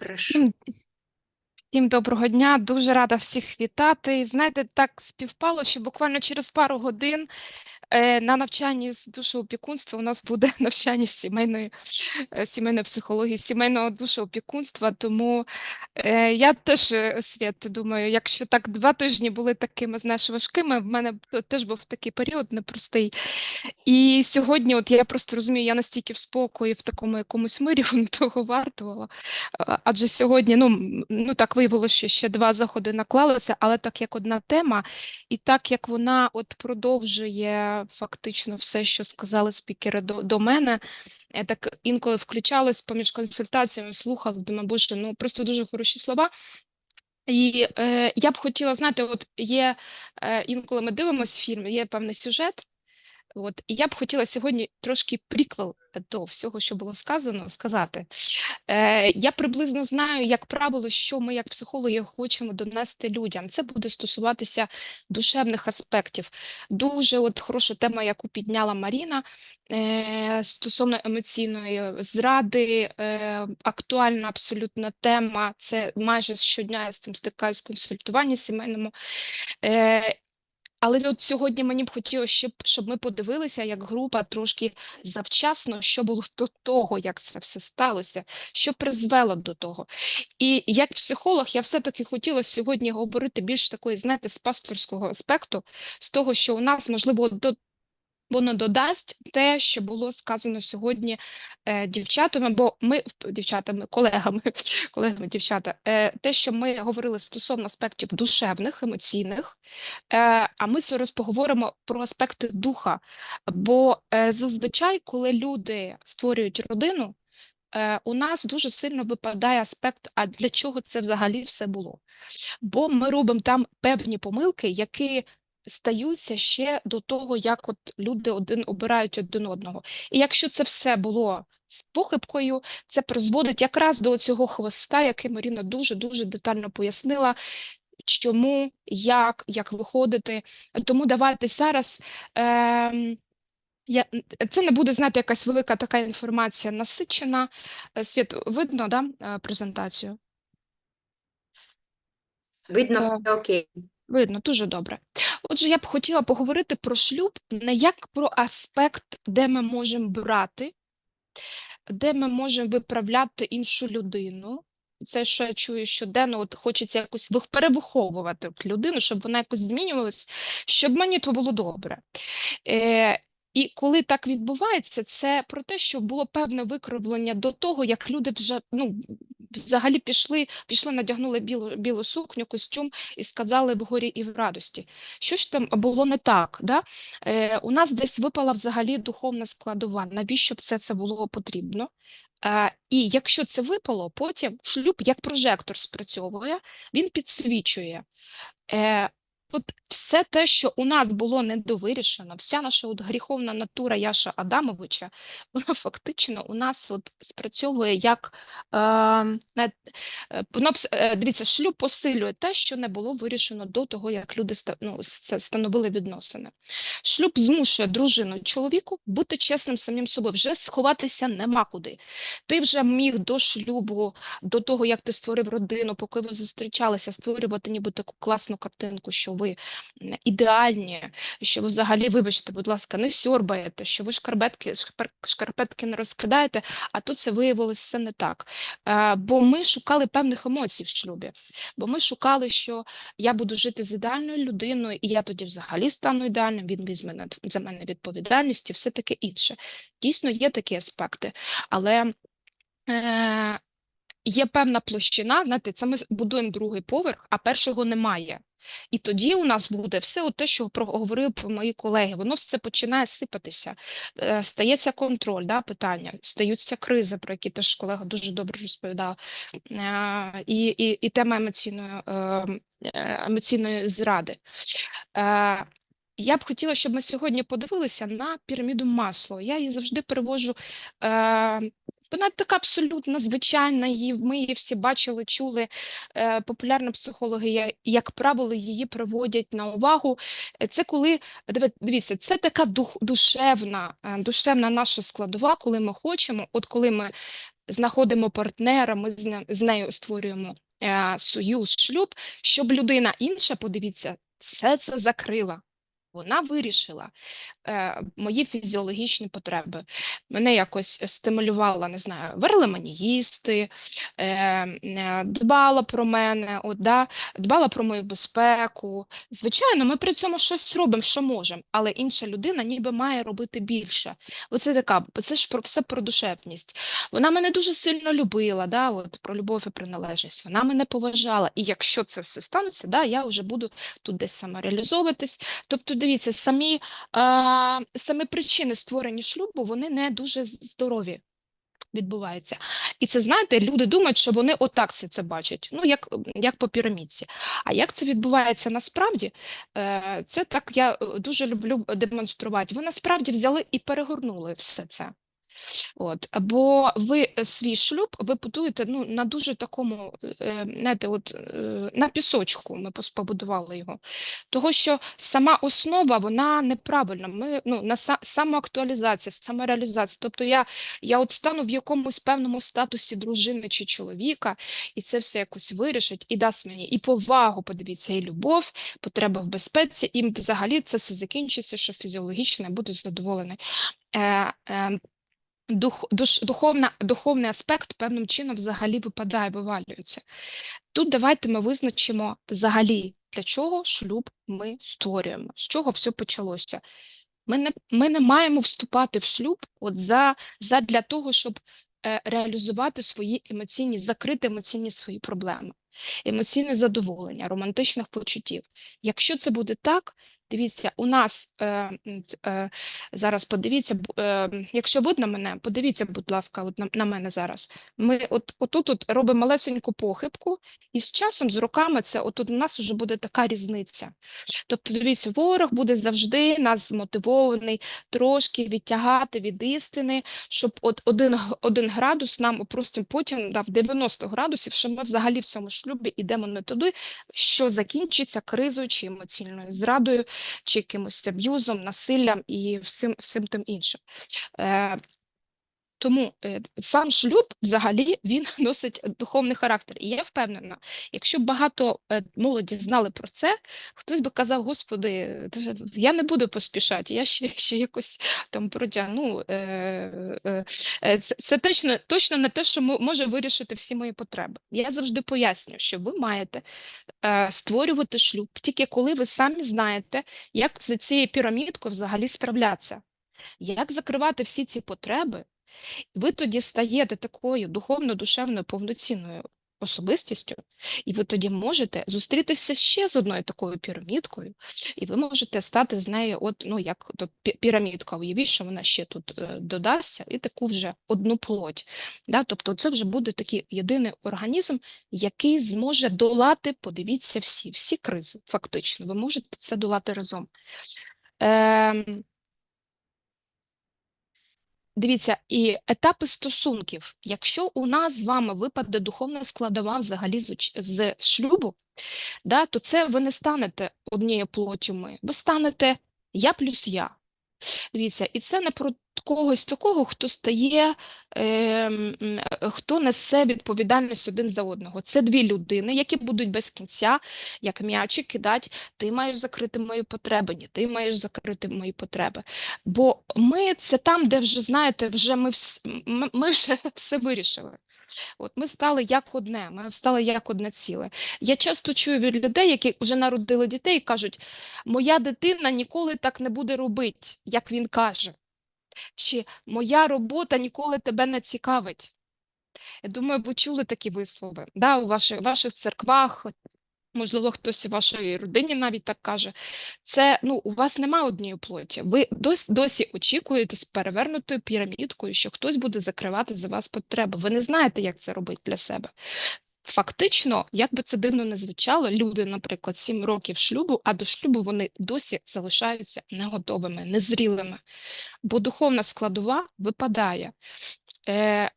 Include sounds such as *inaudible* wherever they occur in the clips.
Прошу. Всім, доброго дня, дуже рада всіх вітати. Знаєте, так співпало, що буквально через пару годин е, на навчанні з душоопікунства у нас буде *laughs* навчання з сімейної, е, сімейної психології, сімейного душоопікунства. Тому е, я теж Свят, думаю, якщо так два тижні були такими, знаєш, важкими, в мене теж був такий період непростий. І сьогодні, от я просто розумію, я настільки в спокої, в такому якомусь мирі, *laughs* воно того вартувало. Адже сьогодні, ну, ну так виявилося, що ще два заходи наклалися, але так як одна тема, і так як вона от продовжує фактично все, що сказали спікери до, до мене, я так інколи включалась поміж консультаціями, слухала, думаю, боже, ну просто дуже хороші слова. І е, я б хотіла знати, от є е, інколи ми дивимося фільм, є певний сюжет. От, я б хотіла сьогодні трошки приквел до всього, що було сказано, сказати. Е, я приблизно знаю, як правило, що ми, як психологи, хочемо донести людям. Це буде стосуватися душевних аспектів. Дуже от хороша тема, яку підняла Маріна е, стосовно емоційної зради, е, актуальна абсолютна тема. Це майже щодня я з цим стикаюсь в консультуванні сімейному. Е, але от сьогодні мені б хотілося, щоб, щоб ми подивилися як група трошки завчасно, що було до того, як це все сталося, що призвело до того. І як психолог, я все-таки хотіла сьогодні говорити більш такої, знаєте, з пасторського аспекту, з того, що у нас, можливо, до Воно додасть те, що було сказано сьогодні е, дівчатами, бо ми дівчатами, колегами, *laughs* колегами дівчата, е, те, що ми говорили стосовно аспектів душевних, емоційних, е, а ми зараз поговоримо про аспекти духа. Бо е, зазвичай, коли люди створюють родину, е, у нас дуже сильно випадає аспект, а для чого це взагалі все було? Бо ми робимо там певні помилки, які стаються ще до того, як от люди один обирають один одного. І якщо це все було з похибкою, це призводить якраз до цього хвоста, який Маріна дуже-дуже детально пояснила, чому, як, як виходити. Тому давайте зараз. Е я, це не буде, знаєте, якась велика така інформація насичена. Е, Світ, видно, да, е, презентацію? Видно, все окей. Видно, дуже добре. Отже, я б хотіла поговорити про шлюб не як про аспект, де ми можемо брати, де ми можемо виправляти іншу людину. Це, що я чую щоденно, от хочеться якось перевиховувати людину, щоб вона якось змінювалась, щоб мені то було добре. Е, і коли так відбувається, це про те, що було певне викривлення до того, як люди вже ну, взагалі пішли, пішли, надягнули білу, білу сукню, костюм і сказали в горі і в радості. Що ж там було не так? Да? Е, у нас десь випала взагалі духовна складова. Навіщо все це було потрібно? Е, і якщо це випало, потім шлюб як прожектор спрацьовує, він підсвічує. Е, От все те, що у нас було недовирішено, вся наша от гріховна натура Яша Адамовича, *laughs* вона фактично у нас от спрацьовує як е, е, воно, е, дивіться, шлюб посилює те, що не було вирішено до того, як люди ну, становили відносини. Шлюб змушує дружину чоловіку бути чесним самим собою, вже сховатися нема куди. Ти вже міг до шлюбу, до того, як ти створив родину, поки ви зустрічалися, створювати ніби таку класну картинку, що ви ідеальні, що ви взагалі, вибачте, будь ласка, не сьорбаєте, що ви шкарпетки, шкарпетки не розкидаєте, а тут це виявилось все не так. Бо ми шукали певних емоцій в шлюбі, бо ми шукали, що я буду жити з ідеальною людиною, і я тоді взагалі стану ідеальним, він візьме за мене відповідальність і все таке інше. Дійсно, є такі аспекти, але. Е, Є певна площина, знаєте, це ми будуємо другий поверх, а першого немає. І тоді у нас буде все те, що проговорили мої колеги. Воно все починає сипатися. Е, Стається контроль, да, питання, стаються кризи, про які теж колега дуже добре розповідала. Е, І, і, і тема емоційної, е, е, емоційної зради. Я б хотіла, щоб ми сьогодні подивилися на піраміду Масло. Я її завжди перевожу. Вона така абсолютно звичайна, її, ми її всі бачили, чули. Е, популярні психологи, як правило, її приводять на увагу. Е, Це коли, дивіться, це така душевна, е, душевна наша складова, коли ми хочемо, от коли ми знаходимо партнера, ми з, не- з нею створюємо союз, шлюб, щоб людина інша, подивіться, все це закрила. Вона вирішила е, мої фізіологічні потреби. Мене якось стимулювала, не знаю, варила мені їсти, е, е, дбала про мене, от, да, дбала про мою безпеку. Звичайно, ми при цьому щось робимо, що можемо, але інша людина ніби має робити більше. Оце така, це ж про все про душевність. Вона мене дуже сильно любила, да, от, про любов і приналежність. Вона мене поважала. І якщо це все станеться, да, я вже буду тут десь самореалізовуватись. Тобто, дивіться, самі, е, самі причини створення шлюбу, вони не дуже здорові відбуваються. І це, знаєте, люди думають, що вони отак все це бачать, ну, як, як по пірамідці. А як це відбувається насправді, Е, це так я е, дуже люблю демонструвати. Ви насправді взяли і перегорнули все це. От, бо ви е, свій шлюб ви будуєте ну, на дуже такому, е, знаєте, от, е, на пісочку ми побудували його. Того, що сама основа, вона неправильна. Ми, ну, на са- самоактуалізація, самореалізація. Тобто я, я от стану в якомусь певному статусі дружини чи чоловіка, і це все якось вирішить, і дасть мені і повагу, подивіться, і любов, потреба в безпеці, і взагалі це все закінчиться, що фізіологічно я буду задоволений. Е, е, дух, душ, духовна, духовний аспект певним чином взагалі випадає, вивалюється. Тут давайте ми визначимо взагалі, для чого шлюб ми створюємо, з чого все почалося. Ми не, ми не маємо вступати в шлюб от за, за для того, щоб е, реалізувати свої емоційні, закрити емоційні свої проблеми, емоційне задоволення, романтичних почуттів. Якщо це буде так, дивіться, у нас е, е, зараз подивіться, е, якщо видно мене, подивіться, будь ласка, от на, на мене зараз. Ми от, отут от робимо малесеньку похибку, і з часом, з роками, це отут у нас вже буде така різниця. Тобто, дивіться, ворог буде завжди нас змотивований трошки відтягати від істини, щоб от один, один градус нам просто потім дав 90 градусів, що ми взагалі в цьому шлюбі йдемо не туди, що закінчиться кризою чи емоційною зрадою, чи якимось аб'юзом, насиллям і всім, всім тим іншим. Тому е, сам шлюб взагалі він *laughs* носить духовний характер. І я впевнена, якщо багато е, молоді знали про це, хтось би казав: Господи, я не буду поспішати, я ще, ще якось там протягну. Е, це точно, точно не те, що може вирішити всі мої потреби. Я завжди пояснюю, що ви маєте створювати шлюб тільки коли ви самі знаєте, як з цією пірамідкою взагалі справлятися, як закривати всі ці потреби. Ви тоді стаєте такою духовно-душевною повноцінною особистістю, і ви тоді можете зустрітися ще з одною такою пірамідкою, і ви можете стати з нею, от, ну, як то пірамідка, уявіть, що вона ще тут е, додасться, і таку вже одну плоть. Да? Тобто це вже буде такий єдиний організм, який зможе долати, подивіться, всі, всі кризи, фактично. Ви можете це долати разом. Ем, Дивіться, і етапи стосунків. Якщо у нас з вами випаде духовна складова взагалі з, шлюбу, да, то це ви не станете однією плотю ми, ви станете я плюс я. Дивіться, і це не про когось такого, хто стає, е, е, хто несе відповідальність один за одного. Це дві людини, які будуть без кінця, як м'ячі кидати, ти маєш закрити мої потреби, ні, ти маєш закрити мої потреби. Бо ми це там, де вже, знаєте, вже ми, вс- ми вже *laughs* все вирішили. От ми стали як одне, ми стали як одне ціле. Я часто чую від людей, які вже народили дітей, і кажуть, моя дитина ніколи так не буде робити, як він каже. Чи моя робота ніколи тебе не цікавить. Я думаю, ви чули такі вислови да, у ваших, ваших церквах, можливо, хтось у вашій родині навіть так каже. Це ну, у вас немає однієї плоті. Ви досі, досі очікуєте з перевернутою пірамідкою, що хтось буде закривати за вас потреби. Ви не знаєте, як це робити для себе. Фактично, як би це дивно не звучало, люди, наприклад, 7 років шлюбу, а до шлюбу вони досі залишаються не готовими, незрілими, бо духовна складова випадає. Е,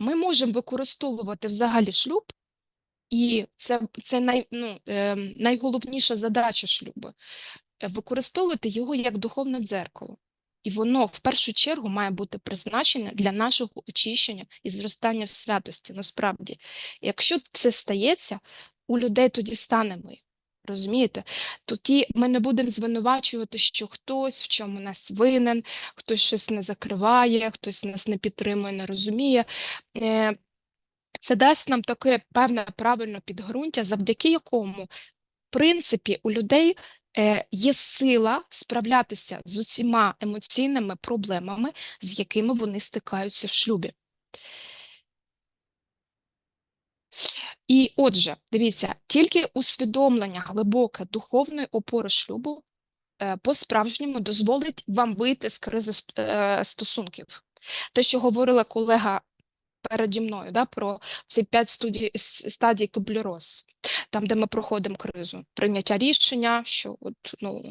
ми можемо використовувати взагалі шлюб, і це, це най, ну, е, найголовніша задача шлюбу е, використовувати його як духовне дзеркало. І воно в першу чергу має бути призначене для нашого очищення і зростання в святості. Насправді, якщо це стається, у людей тоді стане ми. Розумієте? Тоді ми не будемо звинувачувати, що хтось в чому нас винен, хтось щось не закриває, хтось нас не підтримує, не розуміє. Е, Це дасть нам таке певне правильне підґрунтя, завдяки якому, в принципі, у людей є сила справлятися з усіма емоційними проблемами, з якими вони стикаються в шлюбі. І отже, дивіться, тільки усвідомлення глибоке духовної опори шлюбу е, по-справжньому дозволить вам вийти з кризи е, стосунків. Те, що говорила колега переді мною, да, про ці п'ять студій, стадій кублероз, там, де ми проходимо кризу, прийняття рішення, що от, ну,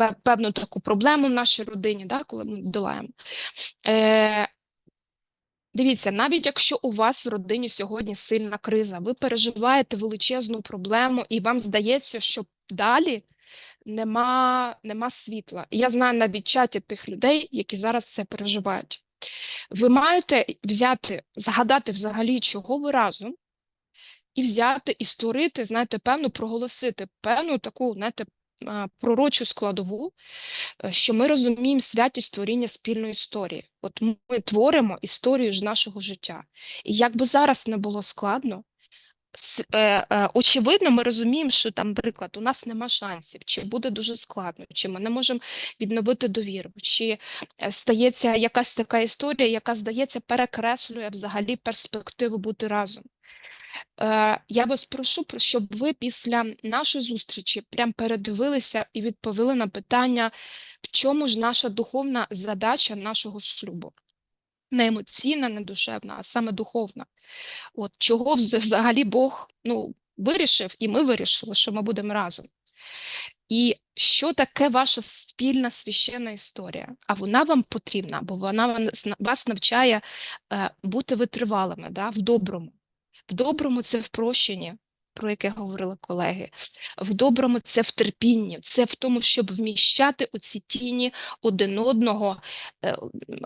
е, певну таку проблему в нашій родині, да, коли ми долаємо. Е, Дивіться, навіть якщо у вас в родині сьогодні сильна криза, ви переживаєте величезну проблему, і вам здається, що далі нема, нема світла. Я знаю навіть чаті тих людей, які зараз це переживають. Ви маєте взяти, згадати взагалі, чого ви разом, і взяти і створити, знаєте, певну, проголосити певну таку, знаєте, пророчу складову, е, що ми розуміємо святість творіння спільної історії. От ми творимо історію ж нашого життя. І як би зараз не було складно, очевидно, ми розуміємо, що там, наприклад, у нас нема шансів, чи буде дуже складно, чи ми не можемо відновити довіру, чи е, стається якась така історія, яка, здається, перекреслює взагалі перспективу бути разом. Е, Я вас прошу, про- щоб ви після нашої зустрічі прям передивилися і відповіли на питання, в чому ж наша духовна задача нашого шлюбу. Не емоційна, не душевна, а саме духовна. От чого взагалі Бог ну, вирішив, і ми вирішили, що ми будемо разом. І що таке ваша спільна священна історія? А вона вам потрібна, бо вона вас- навчає е, бути витривалими да, в доброму. В доброму це в прощенні, про яке говорили колеги. В доброму це в терпінні, це в тому, щоб вміщати оці тіні один одного. Е,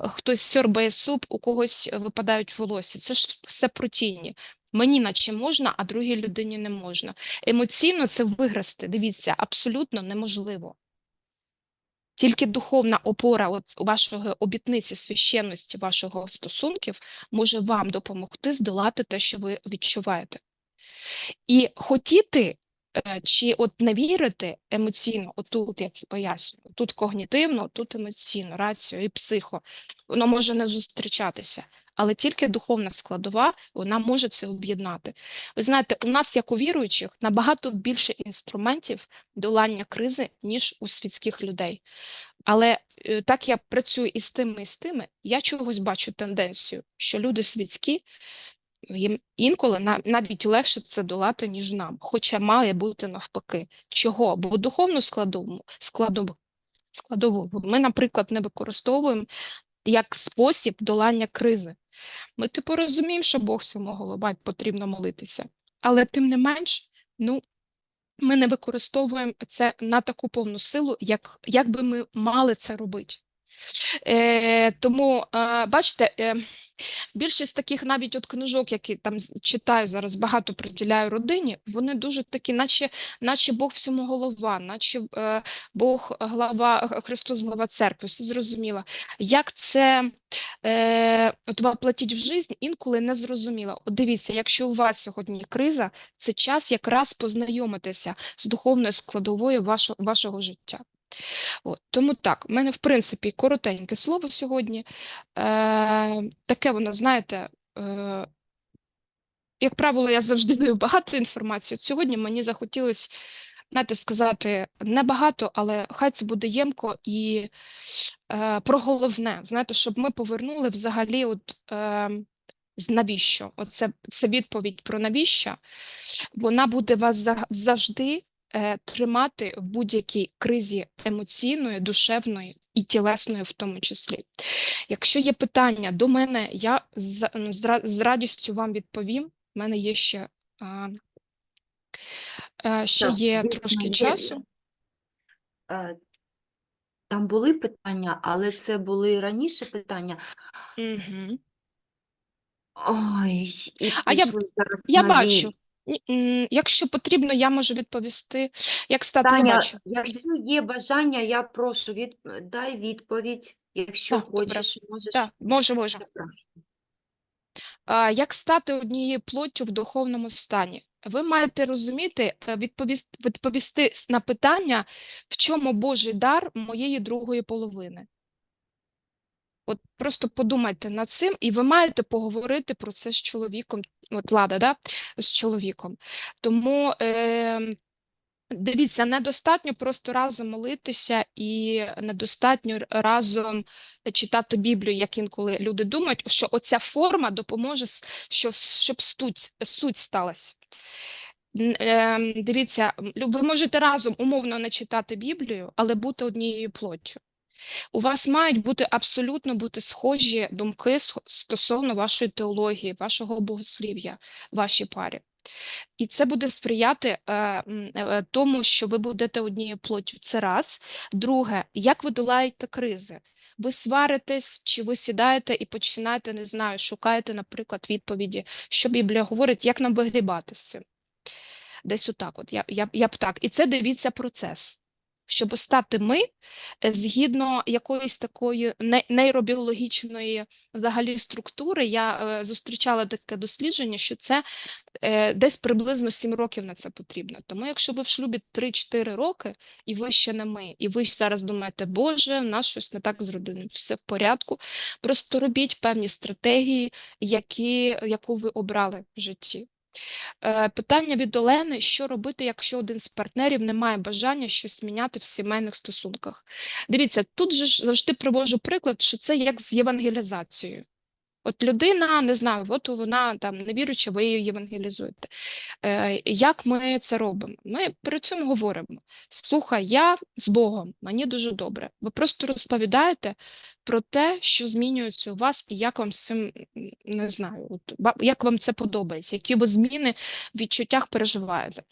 Хтось сьорбає суп, у когось випадають волосся. Це ж все про тіні. Мені наче можна, а другій людині не можна. Емоційно це виграсти, дивіться, абсолютно неможливо. Тільки духовна опора от вашої обітниці священності вашого стосунків може вам допомогти здолати те, що ви відчуваєте. І хотіти е, чи от не вірити емоційно, отут, як і пояснюю, тут когнітивно, тут емоційно, раціо і психо, воно може не зустрічатися, але тільки духовна складова, вона може це об'єднати. Ви знаєте, у нас, як у віруючих, набагато більше інструментів долання кризи, ніж у світських людей. Але е, так я працюю і з тими, і з тими, я чогось бачу тенденцію, що люди світські, їм інколи на- навіть легше це долати, ніж нам, хоча має бути навпаки. Чого? Бо духовну складову, складову, складову ми, наприклад, не використовуємо як спосіб долання кризи. Ми типу розуміємо, що Бог всьому голова, потрібно молитися. Але тим не менш, ну, ми не використовуємо це на таку повну силу, як, як би ми мали це робити. Е, тому, е, бачите, е, більшість таких навіть от книжок, які там читаю зараз, багато приділяю родині, вони дуже такі, наче, наче Бог всьому голова, наче е, Бог глава, Христос глава церкви, все зрозуміло. Як це е, от воплотіть в життя, інколи не зрозуміло. От дивіться, якщо у вас сьогодні криза, це час якраз познайомитися з духовною складовою вашого, вашого життя. От, тому так, в мене, в принципі, коротеньке слово сьогодні. Е, таке воно, знаєте, е, як правило, я завжди *laughs* даю багато інформації. От сьогодні мені захотілося, знаєте, сказати не багато, але хай це буде ємко і е, про головне, знаєте, щоб ми повернули взагалі, от е, навіщо? Оце це відповідь про навіщо. Вона буде вас завжди тримати в будь-якій кризі емоційної, душевної і тілесної, в тому числі. Якщо є питання до мене, я з, ну, з, з радістю вам відповім. У мене є ще, а, е, ще Так, є звісно, трошки є. часу. Е, Там були питання, але це були раніше питання. Угу. Ой, і А я зараз Я бачу. Ні, м, Якщо потрібно, я можу відповісти. Як стати, Таня, якщо є бажання, я прошу, від... дай відповідь. Якщо Так, добре. хочеш, можеш. Так, можу, можу. А, Як стати однією плоттю в духовному стані? Ви маєте розуміти, е, відповісти, відповісти с- на питання, в чому Божий дар моєї другої половини. От просто подумайте над цим, і ви маєте поговорити про це з чоловіком, от Лада, да? з чоловіком. Тому е, дивіться, недостатньо просто разом молитися і недостатньо разом читати Біблію, як інколи люди думають, що оця форма допоможе, що, щоб суть, суть сталася. Ем, Дивіться, ви можете разом умовно не читати Біблію, але бути однією плоттю. У вас мають бути абсолютно бути схожі думки стосовно вашої теології, вашого богослів'я, вашій парі. І це буде сприяти е, е, тому, що ви будете однією плоттю. Це раз. Друге, як ви долаєте кризи? Ви сваритесь, чи ви сідаєте і починаєте, не знаю, шукаєте, наприклад, відповіді, що Біблія говорить, як нам вигрібати з цим. Десь отак, от я, я, я б так. І це дивіться процес. Щоб стати ми е, згідно якоїсь такої не- нейробіологічної взагалі структури, я е, зустрічала таке дослідження, що це е, десь приблизно 7 років на це потрібно. Тому якщо ви в шлюбі 3-4 роки, і ви ще не ми, і ви зараз думаєте, Боже, в нас щось не так з родиною, все в порядку. Просто робіть певні стратегії, які, яку ви обрали в житті. Е, Питання від Олени: що робити, якщо один з партнерів не має бажання щось міняти в сімейних стосунках? Дивіться, тут же ж завжди привожу приклад, що це як з євангелізацією. От людина, не знаю, от вона там невіруюча, ви її євангелізуєте. Е, як ми це робимо? Ми при цьому говоримо: слухай, я з Богом, мені дуже добре. Ви просто розповідаєте про те, що змінюється у вас, і як вам з цим не знаю, от, як вам це подобається, які ви зміни в відчуттях переживаєте.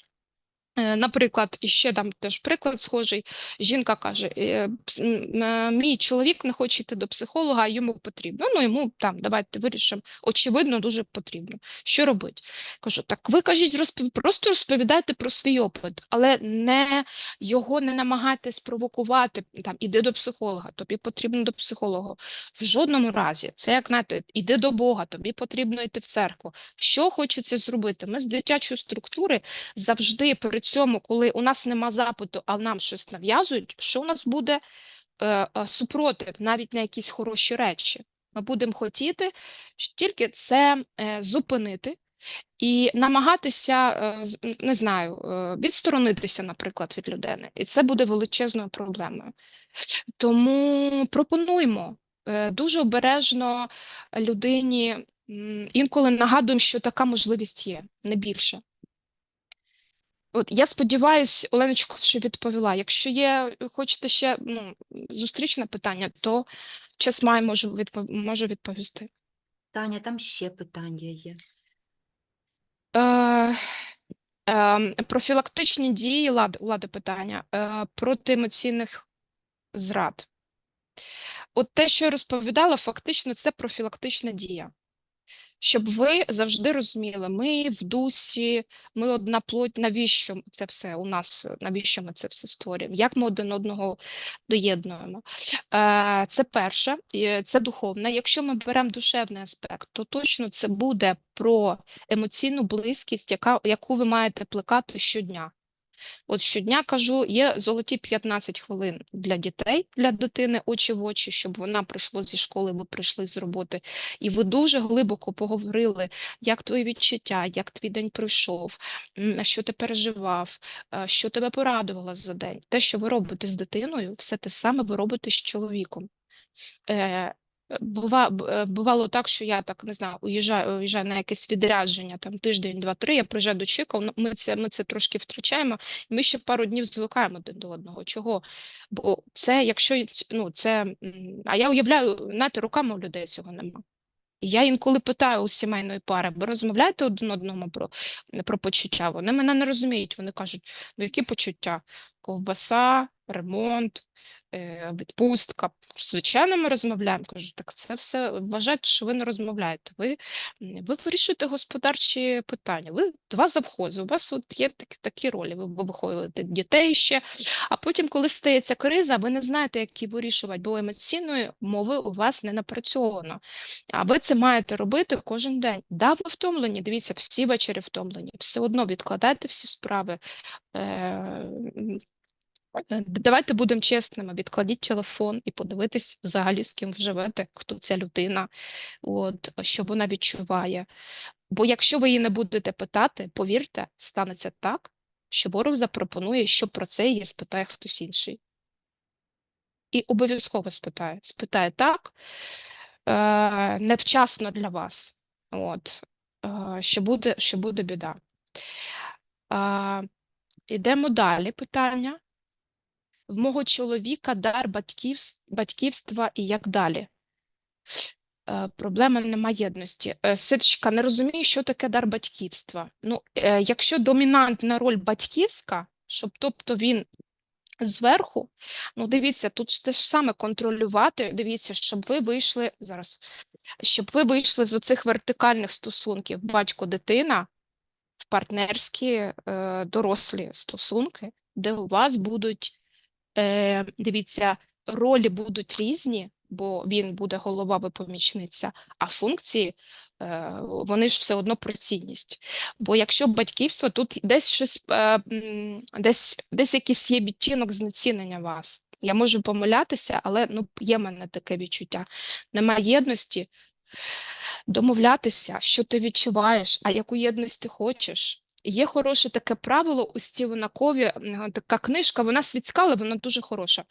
Е, Наприклад, іще там теж приклад схожий. Жінка каже: е, е, мій чоловік не хоче йти до психолога, а йому потрібно. Ну йому там давайте вирішимо. Очевидно, дуже потрібно. Що робить? Кажу, так ви кажіть, розпов... просто розповідайте про свій опит, але не його не намагайтесь провокувати. Там іди до психолога, тобі потрібно до психолога. В жодному разі. Це як знаєте, іди до Бога, тобі потрібно йти в церкву. Що хочеться зробити? Ми з дитячої структури завжди при цьому, коли у нас нема запиту, а нам щось нав'язують, що у нас буде е, е, супротив навіть на якісь хороші речі. Ми будемо хотіти тільки це е, зупинити і намагатися, е, не знаю, е, відсторонитися, наприклад, від людини. І це буде величезною проблемою. Тому пропонуємо е, дуже обережно людині. Інколи нагадуємо, що така можливість є, не більше. От я сподіваюся, Оленочко, що відповіла. Якщо є, хочете ще ну, зустрічне питання, то час має можу відпов... можу відповісти. Таня, там ще питання є. Е, е, профілактичні дії лад, у лади питання е, проти емоційних зрад. От те, що я розповідала, фактично це профілактична дія. Щоб ви завжди розуміли, ми в дусі, ми одна плоть, навіщо це все у нас, навіщо ми це все створюємо, як ми один одного доєднуємо. Е, Це перше, це духовне. Якщо ми беремо душевний аспект, то точно це буде про емоційну близькість, яка, яку ви маєте плекати щодня. От щодня кажу, є золоті 15 хвилин для дітей, для дитини очі в очі, щоб вона прийшла зі школи, ви прийшли з роботи, і ви дуже глибоко поговорили, як твої відчуття, як твій день пройшов, що ти переживав, е, що тебе порадувало за день. Те, що ви робите з дитиною, все те саме ви робите з чоловіком. Бува, е, бувало так, що я так не знаю, уїжджаю, уїжджаю на якесь відрядження, там тиждень, два-три, я приїжджаю до Чикова, ну, ми це, ми це трошки втрачаємо, і ми ще пару днів звикаємо один до одного. Чого? Бо це, якщо ну, це, а я уявляю, знаєте, руками у людей цього нема. Я інколи питаю у сімейної пари, ви розмовляєте один одному про, про почуття? Вони мене не розуміють. Вони кажуть, ну які почуття? Ковбаса, ремонт, е, відпустка. Звичайно, ми розмовляємо. Кажу, так це все вважайте, що ви не розмовляєте. Ви, ви вирішуєте господарчі питання. Ви два завхози. У вас от є такі, такі ролі. Ви, ви виховуєте дітей ще. А потім, коли стається криза, ви не знаєте, як її вирішувати, бо емоційної мови у вас не напрацьовано. А ви це маєте робити кожен день. Да, ви втомлені. Дивіться, всі вечері втомлені. Все одно відкладайте всі справи. Е, Давайте будемо чесними, відкладіть телефон і подивитись взагалі, з ким ви живете, хто ця людина, от, що вона відчуває. Бо якщо ви її не будете питати, повірте, станеться так, що ворог запропонує, що про це її спитає хтось інший. І обов'язково спитає. Спитає так, е, невчасно для вас, от, е, що буде, що буде біда. Ідемо далі питання. В мого чоловіка дар батьківс- батьківства і як далі. Е, Проблема нема єдності. Е, не розумію, що таке дар батьківства. Ну, е, якщо домінантна роль батьківська, щоб тобто він зверху, ну дивіться, тут ж те ж саме контролювати. Дивіться, щоб ви вийшли зараз, щоб ви вийшли з оцих вертикальних стосунків батько-дитина в партнерські е, дорослі стосунки, де у вас будуть е, дивіться, ролі будуть різні, бо він буде голова, ви помічниця, а функції е, вони ж все одно про цінність. Бо якщо батьківство, тут десь щось е, десь, десь якийсь є відтінок знецінення вас. Я можу помилятися, але ну, є в мене таке відчуття. Немає єдності, домовлятися, що ти відчуваєш, а яку єдність ти хочеш. Є хороше таке правило у Стівена така книжка, вона світська, але вона дуже хороша.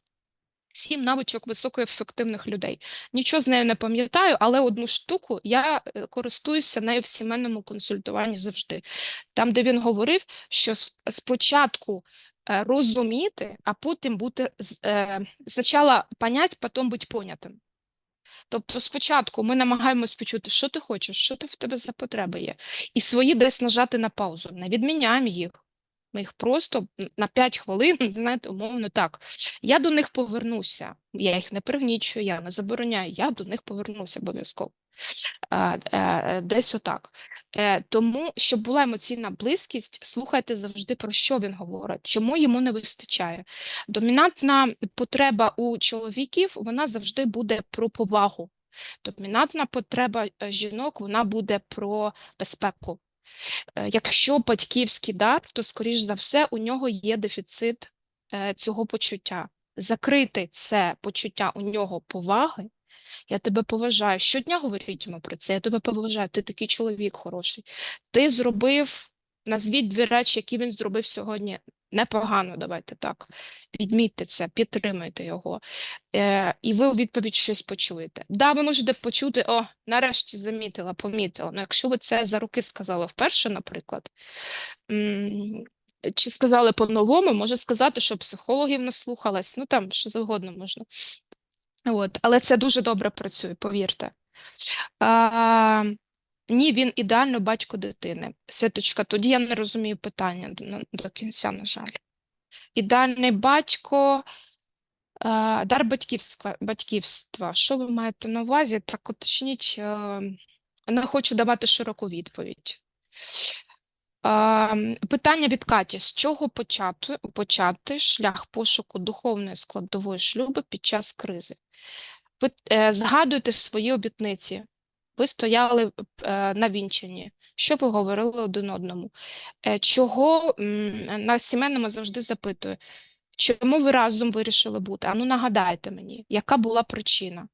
Сім навичок високоефективних людей. Нічого з нею не пам'ятаю, але одну штуку я е, користуюся нею в сімейному консультуванні завжди. Там, де він говорив, що спочатку е, розуміти, а потім бути е, спочатку понять, потім бути понятим. Тобто спочатку ми намагаємось почути, що ти хочеш, що ти в тебе за потреби є, і свої десь нажати на паузу. Не відміняємо їх. Ми їх просто на 5 хвилин, *laughs* знаєте, умовно так. Я до них повернуся. Я їх не пригнічую, я не забороняю, я до них повернуся обов'язково. Е, е, Десь отак. Е, Тому, щоб була емоційна близькість, слухайте завжди, про що він говорить, чому йому не вистачає. Домінантна потреба у чоловіків, вона завжди буде про повагу. Домінантна потреба жінок, вона буде про безпеку. Якщо батьківський дар, то, скоріш за все, у нього є дефіцит цього почуття. Закрити це почуття у нього поваги. Я тебе поважаю. Щодня говоріть йому про це. Я тебе поважаю. Ти такий чоловік хороший. Ти зробив, назвіть дві речі, які він зробив сьогодні. Непогано, давайте так. Відмітьте це, підтримуйте його. Е, і ви у відповідь щось почуєте. Да, ви можете почути, о, нарешті замітила, помітила. Ну, якщо ви це за роки сказали вперше, наприклад, чи сказали по-новому, може сказати, що психологів не слухалась, ну там що завгодно можна. От, але це дуже добре працює, повірте. А, ні, він ідеально батько дитини. Святочка, тоді я не розумію питання до, до кінця, на жаль. Ідеальний батько, дар батьківства, батьківства. Що ви маєте на увазі? Так уточніть, е, не хочу давати широку відповідь. Питання від Каті: з чого почати, почати шлях пошуку духовної складової шлюбу під час кризи? Ви е, згадуйте свої обітниці. Ви стояли е, на вінчанні. Що ви говорили один одному? Е, чого на сімейному завжди запитую, чому ви разом вирішили бути? Ану, нагадайте мені, яка була причина?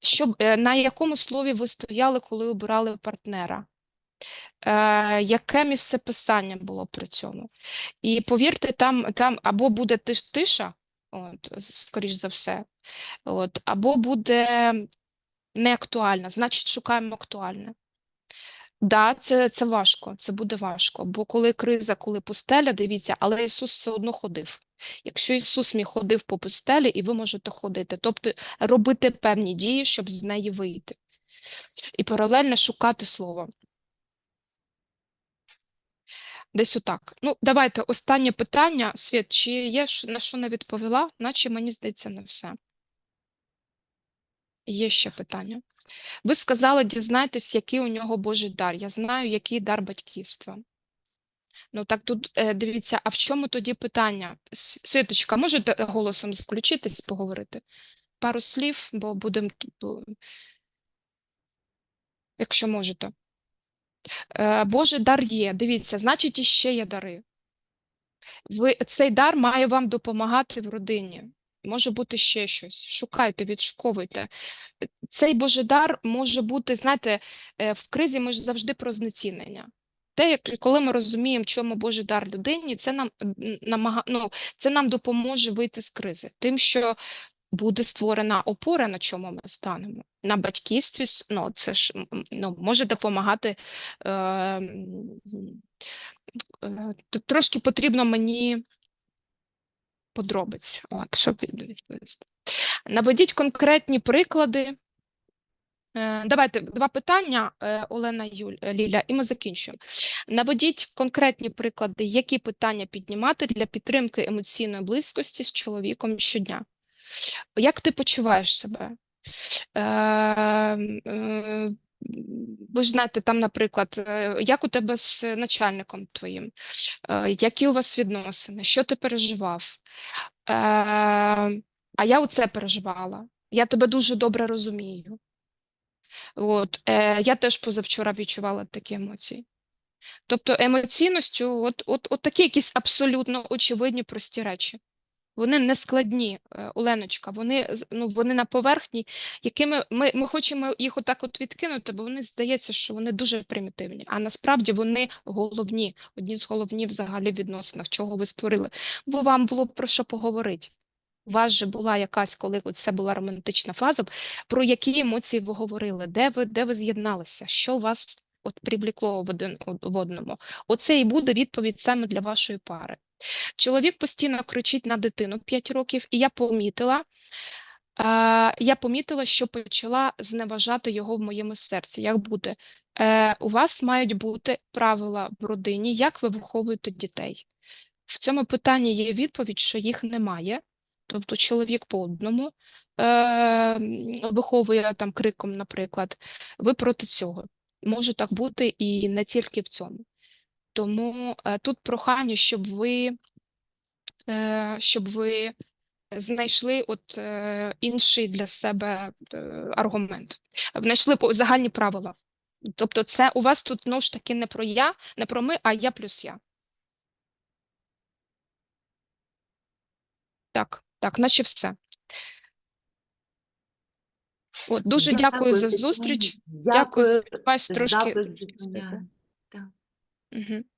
Щоб, на якому слові ви стояли, коли обирали партнера? Е, яке місце писання було при цьому? І повірте, там, там або буде тиш, тиша, от, скоріш за все, от, або буде неактуальна, значить, шукаємо актуальне. Да, це, це важко, це буде важко, бо коли криза, коли пустеля, дивіться, але Ісус все одно ходив. Якщо Ісус міг ходив по пустелі, і ви можете ходити, тобто робити певні дії, щоб з неї вийти. І паралельно шукати слово. Десь отак. Ну, давайте останнє питання. Світ, чи є на що не відповіла? Наче мені здається, не все. Є ще питання. Ви сказали, дізнайтесь, який у нього Божий дар. Я знаю, який дар батьківства. Ну так тут е, дивіться, а в чому тоді питання? Світочка, можете е, голосом включитись, поговорити? Пару слів, бо будемо, якщо можете. Е, Божий дар є. Дивіться, значить, іще є дари. Ви, цей дар має вам допомагати в родині. Може бути ще щось. Шукайте, відшуковуйте. Цей Божий дар може бути, знаєте, е, в кризі ми ж завжди про знецінення. Те, коли ми розуміємо, чому Божий дар людині, це нам намага... ну, це нам допоможе вийти з кризи, тим, що буде створена опора, на чому ми станемо. На батьківстві, ну, це ж ну, може допомагати. Е... е, трошки потрібно мені подробиць, от, щоб від- відповісти. Наведіть конкретні приклади. Е, Давайте два питання, е, Олена Юль, е, Ліля, і ми закінчуємо. Наведіть конкретні приклади, які питання піднімати для підтримки емоційної близькості з чоловіком щодня. Як ти почуваєш себе? Е, е, Ви ж знаєте, там, наприклад, е, як у тебе з начальником твоїм, Е, які у вас відносини, що ти переживав? Е, А я оце переживала. Я тебе дуже добре розумію. От, е, я теж позавчора відчувала такі емоції. Тобто емоційністю, от, от, от такі якісь абсолютно очевидні прості речі. Вони не складні, е, Оленочка, вони, ну, вони на поверхні, якими ми, ми хочемо їх отак от відкинути, бо вони здається, що вони дуже примітивні. А насправді вони головні, одні з головних взагалі відносинах, чого ви створили. Бо вам було про що поговорити. У вас же була якась, коли це була романтична фаза, про які емоції ви говорили, де ви, де ви з'єдналися, що вас от привлекло в один в одному. Оце і буде відповідь саме для вашої пари. Чоловік постійно кричить на дитину 5 років, і я помітила, я помітила, що почала зневажати його в моєму серці. Як буде? Е, у вас мають бути правила в родині, як ви виховуєте дітей. В цьому питанні є відповідь, що їх немає. Тобто чоловік по одному е, виховує там криком, наприклад. Ви проти цього. Може так бути і не тільки в цьому. Тому е, тут прохання, щоб ви, е, щоб ви знайшли от е, інший для себе е, аргумент, знайшли загальні правила. Тобто, це у вас тут ну ж таки не про я, не про ми, а я плюс я. Так, так, наче все. От, дуже дякую, за зустріч. Дякую. Дякую. Вас трошки. Запис зупиняю. Так. Угу.